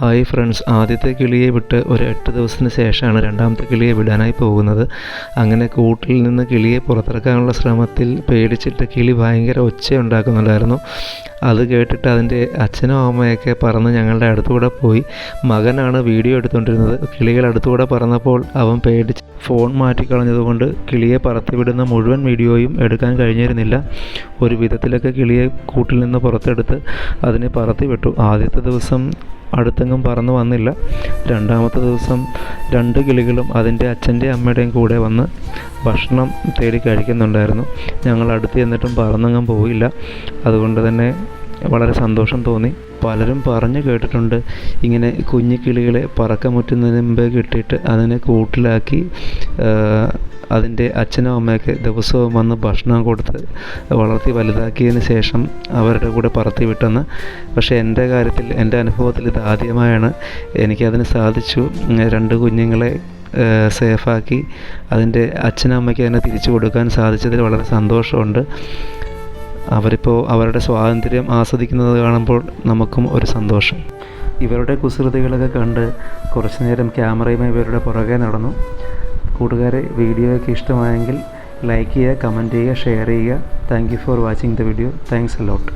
Hi friends ആദ്യത്തെ കിളിയെ വിട്ട് ഒരു എട്ട് ദിവസത്തിന് ശേഷമാണ് രണ്ടാമത്തെ കിളിയെ വിടാനായി പോകുന്നത്. അങ്ങനെ കൂട്ടിൽ നിന്ന് കിളിയെ പുറത്തിറക്കാനുള്ള ശ്രമത്തിൽ പേടിച്ചിട്ട് കിളി ഭയങ്കര ഒച്ച ഉണ്ടാക്കുന്നുണ്ടായിരുന്നു അത് കേട്ടിട്ട് അതിന്റെ അച്ഛനും അമ്മയൊക്കെ പറന്ന് ഞങ്ങളുടെ അടുത്തുകൂടെ പോയി. മകനാണ് വീഡിയോ എടുത്തുകൊണ്ടിരുന്നത്. കിളികൾ അടുത്തുകൂടെ പറന്നപ്പോൾ അവൻ പേടിച്ച് ഫോൺ മാറ്റിക്കളഞ്ഞതുകൊണ്ട് കിളിയെ പറത്തിവിടുന്ന മുഴുവൻ വീഡിയോയും എടുക്കാൻ കഴിഞ്ഞിരുന്നില്ല. ഒരു വിധത്തിലൊക്കെ കിളിയെ കൂട്ടിൽ നിന്ന് പുറത്തെടുത്ത് അതിനെ പറത്തിവിട്ടു. ആദ്യത്തെ ദിവസം അടുത്തെങ്ങും പറന്ന് വന്നില്ല. രണ്ടാമത്തെ ദിവസം രണ്ട് കിളികളും അതിന്റെ അച്ഛന്റെ അമ്മയുടെയും കൂടെ വന്ന് ഭക്ഷണം തേടി കഴിക്കുന്നുണ്ടായിരുന്നു. ഞങ്ങൾ അടുത്ത് ചെന്നിട്ടും പറന്നെങ്ങും പോയില്ല. അതുകൊണ്ട് തന്നെ വളരെ സന്തോഷം തോന്നി. പലരും പറഞ്ഞു കേട്ടിട്ടുണ്ട് ഇങ്ങനെ കുഞ്ഞു കിളികളെ പറക്കമുറ്റുന്നതിന് മുമ്പേ കിട്ടിയിട്ട് അതിനെ കൂട്ടിലാക്കി അതിന്റെ അച്ഛനും അമ്മയൊക്കെ ദിവസവും വന്ന് ഭക്ഷണം കൊടുത്ത് വളർത്തി വലുതാക്കിയതിന് ശേഷം അവരുടെ കൂടെ പറത്തി വിട്ടെന്ന്. പക്ഷേ എന്റെ കാര്യത്തിൽ എന്റെ അനുഭവത്തിൽ ഇത് ആദ്യമായാണ്. എനിക്കതിന് സാധിച്ചു. രണ്ട് കുഞ്ഞുങ്ങളെ സേഫാക്കി അതിന്റെ അച്ഛനും അമ്മയ്ക്ക് തന്നെ തിരിച്ചു കൊടുക്കാൻ സാധിച്ചതിൽ വളരെ സന്തോഷമുണ്ട്. അവരിപ്പോൾ അവരുടെ സ്വാതന്ത്ര്യം ആസ്വദിക്കുന്നത് കാണുമ്പോൾ നമുക്കും ഒരു സന്തോഷം. ഇവരുടെ കുസൃതികളൊക്കെ കണ്ട് കുറച്ചു നേരം ക്യാമറയുമായി ഇവരുടെ പുറകെ നടന്നു. കൂട്ടുകാരെ വീഡിയോയൊക്കെ ഇഷ്ടമായെങ്കിൽ ലൈക്ക് ചെയ്യുക കമന്റ് ചെയ്യുക ഷെയർ ചെയ്യുക. Thank you for watching the video thanks a lot